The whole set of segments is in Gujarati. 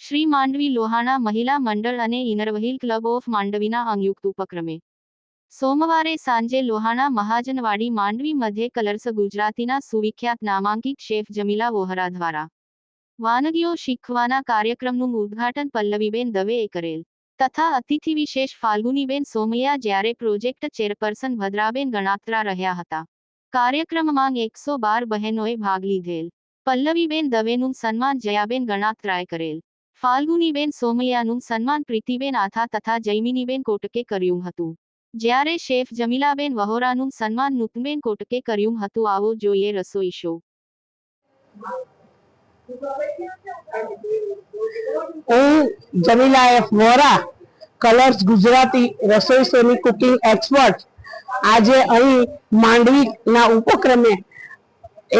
શ્રી માંડવી લોહાણા મહિલા મંડળ અને ઇનરવહીલ ક્લબ ઓફ માંડવીના સંયુક્ત ઉપક્રમે. સોમવારે સાંજે લોહાણા મહાજનવાડી માંડવી મધ્ય કલર્સ ગુજરાતીના સુવિખ્યાત નામાંકિત શેફ જમીલા વોહરા દ્વારા. વાનગીઓ શીખવાના કાર્યક્રમનું ઉદ્ઘાટન પલ્લવીબેન દવેએ કરેલ. તથા અતિથિ વિશેષ ફાલ્ગુનીબેન સોમૈયા જ્યારે પ્રોજેક્ટ ચેરપર્સન ભદ્રાબેન ગણાત્રા રહ્યા હતા. કાર્યક્રમમાં એકસો બાર બહેનોએ ભાગ લીધેલ. પલ્લવીબેન દવેનું સન્માન જયાબેન ગણાત્રાએ કરેલ. ફાલ્ગુનીબેન સોમૈયાનું સન્માન પ્રીતિબેન આથા તથા જૈમિનીબેન કોટકે કર્યું હતું. જ્યારે શેફ જમીલાબેન વહોરાનું સન્માન નૂતનબેન કોટકે કર્યું હતું, આવો જોઈએ રસોઈ શો હું જમીલા એફ વોરા કલર્સ ગુજરાતી રસોઈ શોની કુકિંગ એક્સપર્ટ. આજે અહીં માંડવીના ઉપક્રમે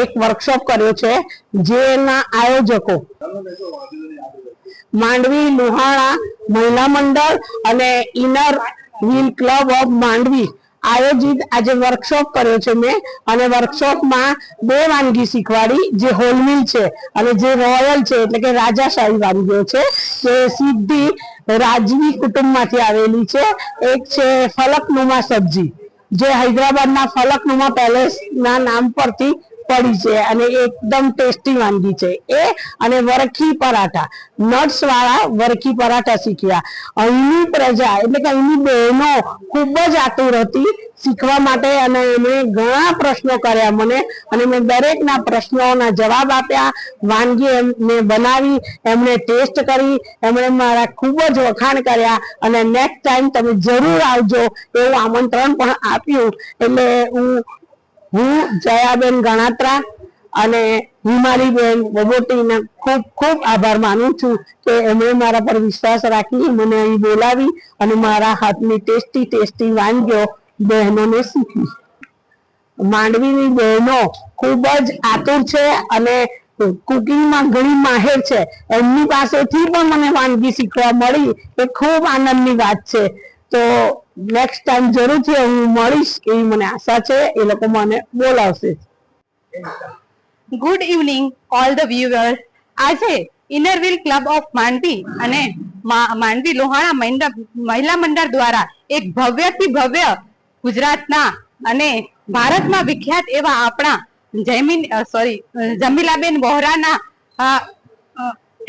એક વર્કશોપ કર્યો છે, જેના આયોજકો માંડવી લુહાણા મહિલા મંડળ અને Inner Wheel Club of Mandvi. આયોજિત આજે વર્કશોપ કર્યો છે મેં અને વર્કશોપમાં બે વાનગી શીખવાડી, જે હોલવીલ છે અને જે રોયલ છે, એટલે કે રાજાશાહી વાનગીઓ છે, જે સીધી રાજવી કુટુંબમાંથી આવેલી છે. એક છે ફલકનુમા સબ્જી, જે હૈદરાબાદના ફલકનુમા પેલેસના નામ પરથી પડી છે અને એકદમ ટેસ્ટી વાનગી છે એ અને વરખી પરાઠા. નટ્સ વાળા વરખી પરાઠા શીખ્યા. અહીંની પ્રજા એટલે કે અહીંની બહેનો ખૂબ જ આતુર હતી શીખવા માટે અને એમણે ઘણા પ્રશ્નો કર્યા મને અને મેં દરેકના પ્રશ્નોના જવાબ આપ્યા. વાનગી એમને બનાવી, એમણે ટેસ્ટ કરી, એમણે મારા ખૂબ જ વખાણ કર્યા અને નેક્સ્ટ ટાઈમ તમે જરૂર આવજો એવું આમંત્રણ પણ આપ્યું. એટલે હું હું જયાબેન ગણાત્રા અને હિમાલીબેન બબોટીને ખૂબ ખૂબ આભાર માનું છું કે એમણે મારા પર વિશ્વાસ રાખી, મને અહીં બોલાવી અને મારા હાથની ટેસ્ટી ટેસ્ટી વાનગીઓ બહેનોને શીખવી. માંડવીની બહેનો ખૂબ જ આતુર છે અને કુકિંગમાં ઘણી માહેર છે. એમની પાસેથી પણ મને વાનગી શીખવા મળી. એ ખૂબ આનંદની વાત છે. તો નેક્સ્ટ ટાઈમ જરૂરથી હું મળીશ એવી મને આશા છે, એ લોકો મને બોલાવશે. Good evening all the viewers આજે Inner Wheel Club of Mandvi અને માંડવી લોહાણા મહિલા મંડળ દ્વારા એક ભવ્યથી ભવ્ય ગુજરાતના અને ભારતમાં વિખ્યાત એવા આપણા જયમીન સોરી જમીલાબેન વોહરાના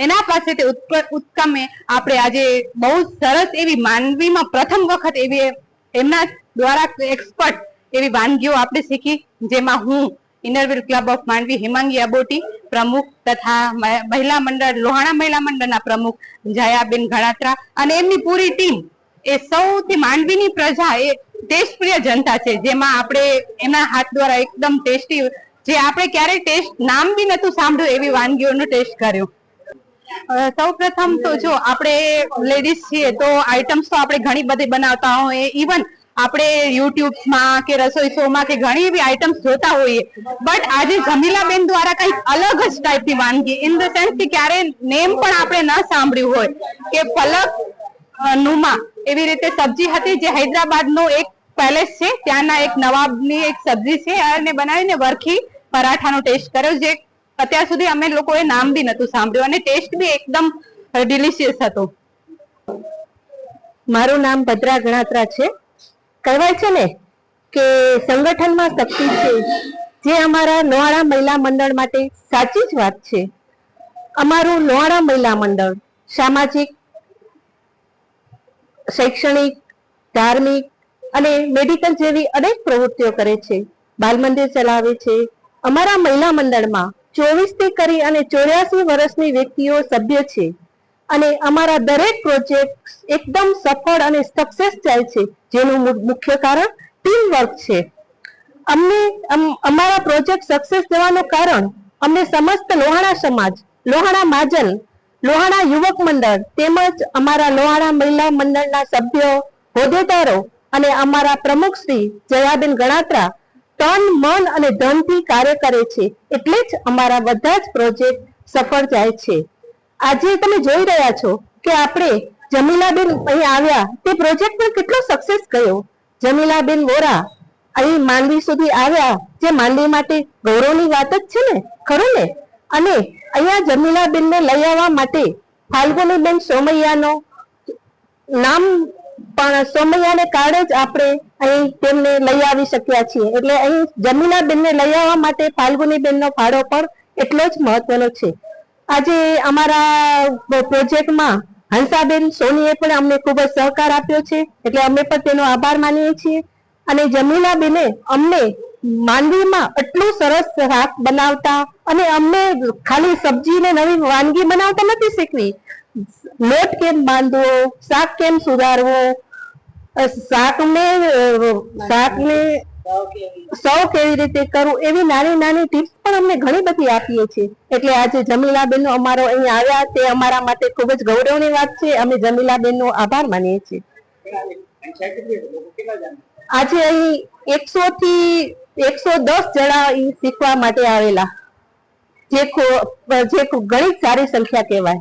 એના પાસેથી ઉત્કમે આપણે આજે બહુ સરસ એવી માંડવીમાં પ્રથમ વખત એવી એમના દ્વારા એક્સપર્ટ એવી વાનગીઓ આપણે શીખી, જેમાં હું Inner Wheel Club of Mandvi Himangi Aboti પ્રમુખ તથા મહિલા મંડળ, લોહાણા મહિલા મંડળના પ્રમુખ, જયાબેન ગણાત્રા અને એમની પૂરી ટીમ. એ સૌથી માંડવીની પ્રજા, એ ટેસ્ટપ્રિય જનતા છે, જેમાં આપણે એમના હાથ દ્વારા એકદમ ટેસ્ટી, જે આપણે ક્યારેય ટેસ્ટ, નામ બી નતું સાંભળ્યું એવી વાનગીઓનો ટેસ્ટ કર્યો. સૌ પ્રથમ તો જો આપણે લેડીઝ છીએ તો આઈટમ્સ તો આપણે ઘણી બધી બનાવતા હોઈએ. ઇવન આપણે યુટ્યુબમાં કે રસોઈ શોમાં કે ઘણી એવી આઈટમ્સ જોતા હોઈએ. બટ આજે જમીલાબેન દ્વારા કંઈક અલગ જ ટાઈપની વાનગી ઇન ધ સેન્સ કે ક્યારે નેમ પણ આપણે ન સાંભળ્યું હોય કે પલક નુમા એવી રીતે સબ્જી હતી જે હૈદરાબાદ નો એક પેલેસ છે. ત્યાંના એક નવાબની એક સબ્જી છે. અને બનાવીને વરખી પરાઠાનો ટેસ્ટ કર્યો. જે અત્યાર સુધી અમે લોકોએ નામ બી નતું સાંભળ્યું અને ટેસ્ટ બી એકદમ ડિલિશિયસ હતો. મારું નામ ભદ્રા ગણાત્રા છે. કહેવાય છે ને કે સંગઠનમાં શક્તિ છે. જે અમારા લોહાણા મહિલા મંડળ માટે સાચી જ વાત છે. અમારું લોહાણા મહિલા મંડળ સામાજિક, શૈક્ષણિક, ધાર્મિક અને મેડિકલ જેવી અનેક પ્રવૃત્તિઓ કરે છે. બાલ મંદિર ચલાવે છે. અમારા મહિલા મંડળમાં ચોવીસથી કરી અને ચોર્યાસી વર્ષની વ્યક્તિઓ સભ્ય છે. અને અમારા દરેક પ્રોજેક્ટ એકદમ સફળ અને સક્સેસ જાય છે, જેનું મુખ્ય કારણ ટીમ વર્ક છે. અમને, અમ- અમારા પ્રોજેક્ટ સક્સેસ થવાનું કારણ અમને સમસ્ત લોહાણા સમાજ, લોહાણા મહાજન લોહાણા યુવક મંડળ તેમજ અમારા લોહાણા મહિલા મંડળના સભ્યો, હોદ્દેદારો અને અમારા પ્રમુખ શ્રી જયાબેન ગણાત્રા તન, મન અને ધનથી કાર્ય કરે છે એટલે જ અમારા બધા જ પ્રોજેક્ટ સફળ જાય છે. આજે તમે જોઈ રહ્યા છો કે આપણે જમીલાબેન અહીં આવ્યા. તે પ્રોજેક્ટ પણ કેટલો સક્સેસ ગયો. જમીલાબેન વોરા, અહીં માંડવી સુધી આવ્યા. જે માંડવી માટે ગૌરવની વાત જ છે ને? ખરું ને? અને અહીંયા જમીલાબેનને લઈ આવવા માટે ફાલ્ગુનીબેન સોમૈયાનો નામ પણ સોમૈયાને કારણે જ આપણે અહીં તેમને લઈ આવી શક્યા છીએ. એટલે અહીં જમીલાબેનને લઈ આવવા માટે ફાલ્ગુનીબેનનો ફાળો પણ એટલો જ મહત્વનો છે. આજે અમારા પ્રોજેક્ટમાં હંસાબેન સોનીએ પણ અમને ખૂબ જ સહકાર આપ્યો છે. એટલે અમે પણ તેનો આભાર માનીએ છીએ. અને જમીનાબેને અમને માંડવીમાં એટલું સરસ શાક બનાવતા અને અમને ખાલી સબ્જી ને નવી વાનગી બનાવતા નથી શીખવી. લોટ કેમ બાંધવો? શાક કેમ સુધારવો? અ, શાકને અ, શાકને સૌ કેવી રીતે કરવું એવી નાની નાની ટિપ્સ પણ અમને ઘણી બધી આપીએ છીએ. એટલે આજે જમીલાબેન અમારો અહીં આવ્યા તે અમારા માટે ખૂબ જ ગૌરવની વાત છે. અમે જમીલાબેન નો આભાર માનીએ છીએ. આજે અહીં એકસો થી એકસો દસ જણા શીખવા માટે આવેલા. જે જે ઘણી સારી સંખ્યા કહેવાય.